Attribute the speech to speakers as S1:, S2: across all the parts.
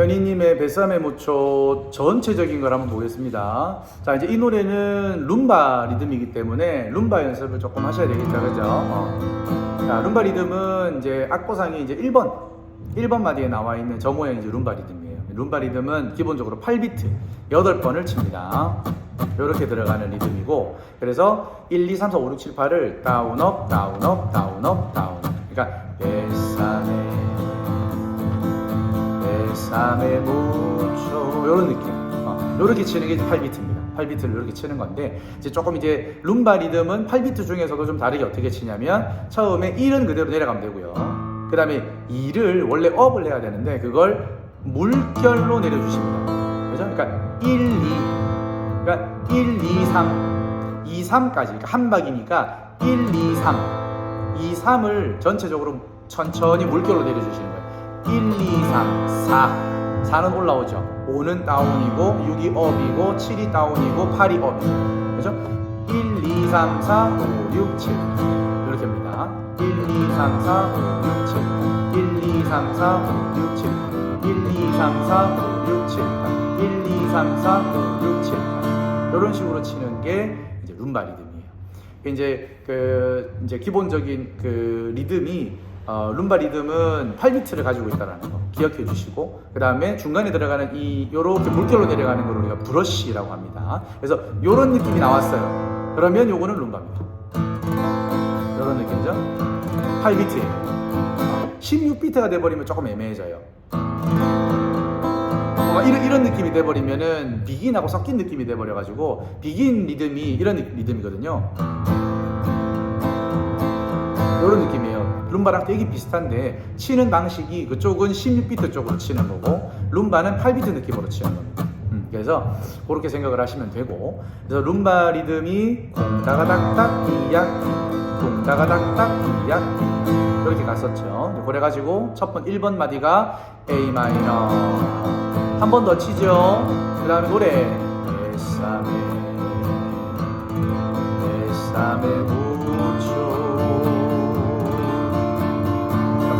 S1: 현이님의 뱃삼의 무초 전체적인 걸 한번 보겠습니다. 자, 이제 이 노래는 룸바 리듬이기 때문에 룸바 연습을 조금 하셔야 되겠죠, 그죠? 어. 자, 룸바 리듬은 이제 악보상이 이제 1번, 1번 마디에 나와 있는 저 모양이 이제 룸바 리듬이에요. 룸바 리듬은 기본적으로 8비트, 8번을 칩니다. 이렇게 들어가는 리듬이고, 그래서 1, 2, 3, 4, 5, 6, 7, 8을 다운, 업, 다운, 업, 다운, 업, 다운. 그러니까 뱃 3에 5초 이런 느낌. 어, 이렇게 치는 게 8비트입니다. 8비트를 이렇게 치는 건데 이제 조금 이제 룸바 리듬은 8비트 중에서도 좀 다르게 어떻게 치냐면 처음에 1은 그대로 내려가면 되고요. 그 다음에 2를 원래 업을 해야 되는데 그걸 물결로 내려주십니다. 그죠? 그러니까 1, 2 그러니까 1, 2, 3 2, 3까지. 그러니까 한 박이니까 1, 2, 3 2, 3을 전체적으로 천천히 물결로 내려주시는 거예요. 1, 2, 3, 4 4는 올라오죠. 5는 다운이고, 6이 업이고, 7이 다운이고, 8이 업이죠. 그죠? 1, 2, 3, 4, 5, 6, 7. 이렇게 합니다. 1, 2, 3, 4, 5, 6, 7. 1, 2, 3, 4, 5, 6, 7. 1, 2, 3, 4, 5, 6, 7. 1, 2, 3, 4, 5, 6, 7. 이런 식으로 치는 게 이제 룸바 리듬이에요. 이제 그 이제 기본적인 그 리듬이 어, 룸바 리듬은 8비트를 가지고 있다는 거 기억해 주시고 그 다음에 중간에 들어가는 이 요렇게 물결로 내려가는 걸 우리가 브러쉬라고 합니다. 그래서 요런 느낌이 나왔어요. 그러면 요거는 룸바입니다. 요런 느낌이죠. 8비트예요. 16비트가 돼버리면 조금 애매해져요. 뭔가 이런, 이런 느낌이 돼버리면은 비긴하고 섞인 느낌이 돼버려가지고 비긴 리듬이 이런 리- 리듬이거든요. 이런 느낌이에요. 룸바랑 되게 비슷한데 치는 방식이 그쪽은 16비트 쪽으로 치는 거고 룸바는 8비트 느낌으로 치는 겁니다. 음, 그래서 그렇게 생각을 하시면 되고 그래서 룸바 리듬이 공다가닥닥 이약 공다가닥닥 이약 이렇게 갔었죠. 그래가지고 첫 번 1번 마디가 A 마이너 한 번 더 치죠. 그 다음에 노래 뱃삼에 무초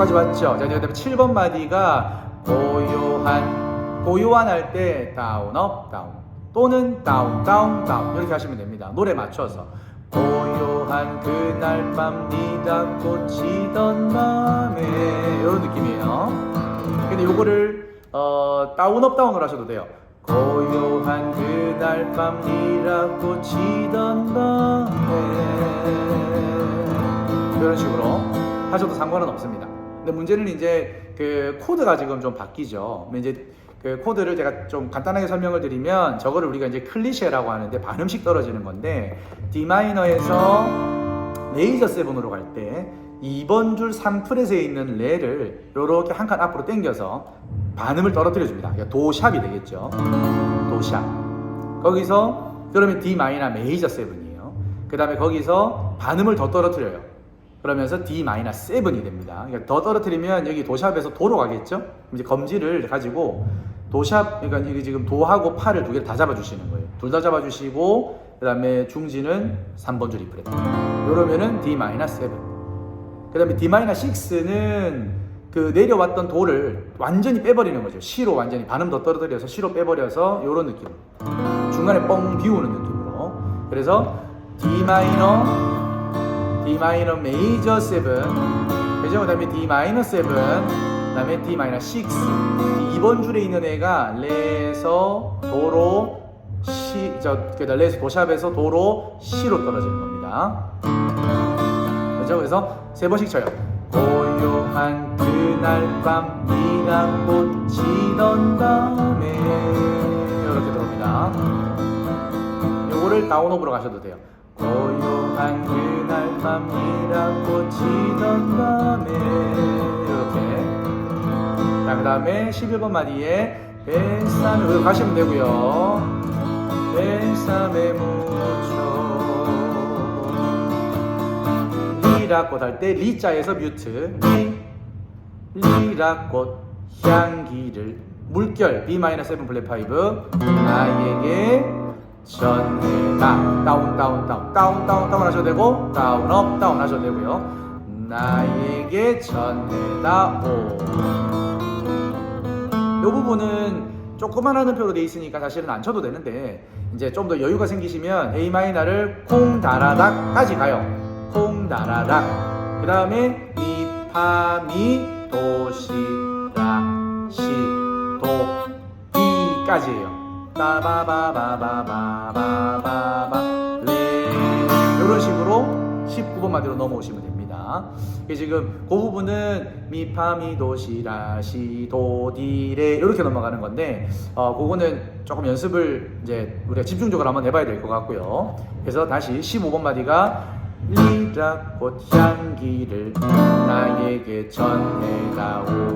S1: 여기까지 맞죠? 자, 그 다음에 7번 마디가 고요한 고요한 할 때 다운 업 다운 또는 다운 다운 다운 이렇게 하시면 됩니다. 노래 맞춰서 고요한 그날 밤 네가 꽂히던 맘에 이런 느낌이에요. 근데 요거를 어, 다운 업 다운을 하셔도 돼요. 고요한 그날 밤 네가 꽂히던 밤에 이런 식으로 하셔도 상관은 없습니다. 근데 문제는 이제 그 코드가 지금 좀 바뀌죠. 이제 그 코드를 제가 좀 간단하게 설명을 드리면 저거를 우리가 이제 클리셰라고 하는데 반음씩 떨어지는 건데 D 마이너에서 메이저 세븐으로 갈 때 2번 줄 3프렛에 있는 레를 이렇게 한 칸 앞으로 당겨서 반음을 떨어뜨려 줍니다. 그러니까 도샵이 되겠죠. 도샵. 거기서 그러면 D 마이너 메이저 세븐이에요. 그 다음에 거기서 반음을 더 떨어뜨려요. 그러면서 D 마이너 세븐이 됩니다. 그러니까 더 떨어뜨리면 여기 도샵에서 도로 가겠죠? 이제 검지를 가지고 도샵, 그러니까 이게 지금 도하고 파를 두 개를 다 잡아주시는 거예요. 둘 다 잡아주시고, 그 다음에 중지는 3번 줄 리프렛. 이러면은 D 마이너 세븐. 그 다음에 D 마이너 6는 그 내려왔던 도를 완전히 빼버리는 거죠. C로 완전히 반음 더 떨어뜨려서 C로 빼버려서 이런 느낌. 중간에 뻥 비우는 느낌으로. 그래서 D 마이너 D 마이너 메이저 7 그죠? 그 다음에 D 마이너 7그 다음에 D 마이너 6 2번 줄에 있는 애가 레에서 도로 시, 저, 그 레에서 도샵에서 도로 C로 떨어지는 겁니다. 그죠? 그래서 세 번씩 쳐요. 고요한 그날 밤 네가 꽂히던 밤에. 이렇게 들어옵니다. 요거를 다운업으로 가셔도 돼요. 고요 한 그날 밤 네가 꽂히던 밤에 이렇게. 자 그 다음에 11번 마디에 뱃삼에 가시면 되고요. 뱃삼에 무초 리라꽃 할 때 리자에서 뮤트. 리 리라꽃 향기를 물결 B-7 플랫 5 나에게 전해라 다운 다운 다운 다운 다운 다운 하셔도 되고 다운 업 다운 하셔도 되고요 나에게 전해다 오이 부분은 조그만 하는 표로 돼 있으니까 사실은 안 쳐도 되는데 이제 좀 더 여유가 생기시면 A 마이너를 콩 다라닥까지 가요. 콩 다라닥. 그 다음에 미파미 도시라시도 이까지예요. 빠바바바바바바바바 레 이런 식으로 19번 마디로 넘어오시면 됩니다. 지금 그 부분은 미파미도시라시도디레 이렇게 넘어가는 건데 어 그거는 조금 연습을 이제 우리가 집중적으로 한번 해봐야 될 것 같고요. 그래서 다시 15번 마디가 리라 꽃향기를 나에게 전해다오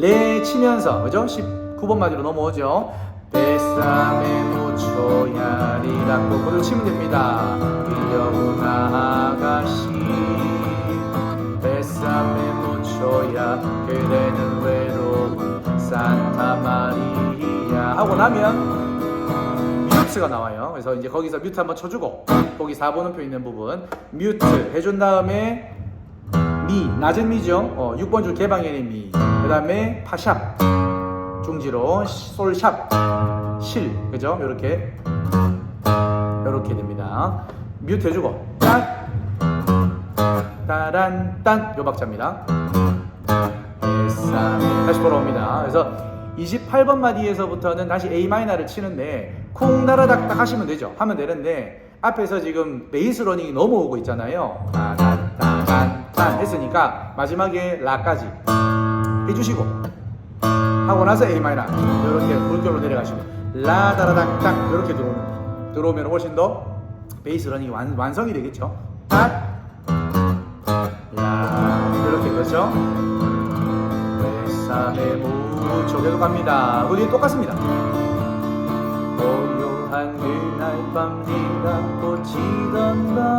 S1: 레 치면서 그죠? 19번 마디로 넘어오죠. 뱃삼에 묻혀야 리라고 그걸 치면 됩니다. 귀여운 아가씨 뱃삼에 묻혀야 그대는 외로운 산타 마리아 하고 나면 뮤트가 나와요. 그래서 이제 거기서 뮤트 한번 쳐주고 거기 4번음표 있는 부분 뮤트 해준 다음에 미 낮은 미죠. 어, 6번 줄 개방현의 미. 그 다음에 파샵 중지로 솔샵 실 그죠? 이렇게 이렇게 됩니다. 뮤트 해주고 딱 따란 딴요 박자입니다. 다시 돌아옵니다. 그래서 28번 마디에서부터는 다시 A 마이너를 치는데 콩 나라닥딱 하시면 되죠. 하면 되는데 앞에서 지금 베이스 러닝이 넘어오고 있잖아요. 따 단따단딴 했으니까 마지막에 라까지 해주시고 하고 나서 A 마이너 이렇게 물결로 내려가시고 라다라닥딱 이렇게 들어오는 들어오면 훨씬 더 베이스 러닝이 완, 완성이 되겠죠. 딱라 이렇게 그렇죠. 뱃삼에 무초 계속 갑니다. 우리 똑같습니다. 고요한 그날 밤 네가 꽂히던 밤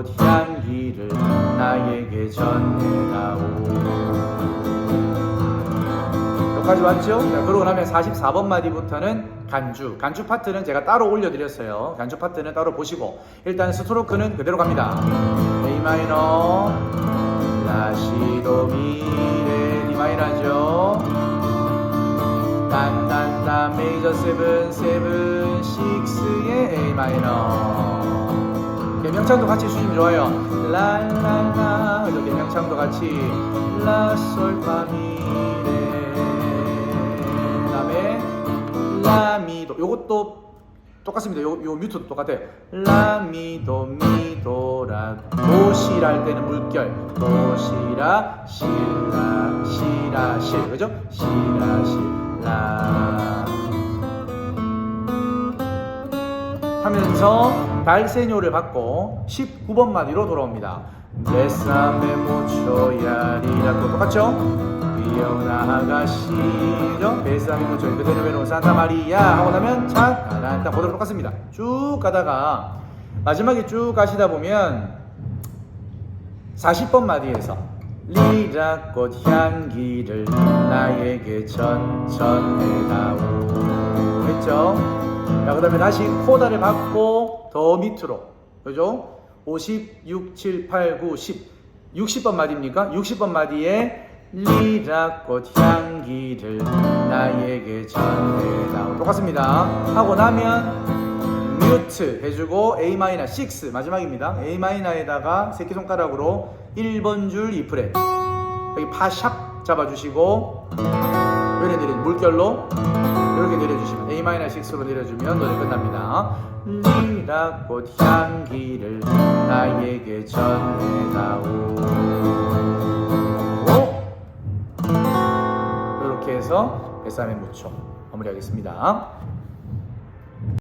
S1: 미라꽃 향기를 나에게 전해다오 여기까지 왔죠? 자, 그러고 나면 44번 마디부터는 간주. 간주 파트는 제가 따로 올려드렸어요. 간주 파트는 따로 보시고. 일단 스트로크는 그대로 갑니다. A 마이너, 라시도 미레, D 마이너죠. 딴딴딴 메이저 세븐, 세븐, 식스의 A 마이너. 개명창도 같이 주시면 좋아요. 랄랄라. 그죠? 개명창도 같이. 라솔파미레. 그다음에 라미도 요것도 똑같습니다. 요, 요 뮤트도 똑같아요. 라미도 미도라 도시라 할 때는 물결 도시라 시라 시라 실 그죠? 시라 실라 하면서 달세뇨를 받고 19번 마디로 돌아옵니다. 뱃삼에 묻혀야리라 또 똑같죠? 아가씨죠? 뱃삼에 묻혀 그대로 외로운 산타 마리아 하고 나면 차 가란 딱 그대로 똑같습니다. 쭉 가다가 마지막에 쭉 가시다 보면 40번 마디에서 리라꽃 향기를 나에게 전전해다오 했죠? 자, 그 다음에 다시 코다를 받고 더 밑으로. 그죠? 56, 7, 8, 9, 10. 60번 마디입니까? 60번 마디에 리라꽃 향기를 나에게 전해다오. 똑같습니다. 하고 나면 뮤트 해주고 A 마이너 6 마지막입니다. A 마이너에다가 새끼손가락으로 1번 줄 2프렛 여기 파샵 잡아주시고 내려 물결로 이렇게 내려주시면 A 6로 내려주면 노래 끝납니다. 리라꽃 향기를 나에게 전해다오. 이렇게 해서 뱃삼에 묻혀 마무리하겠습니다.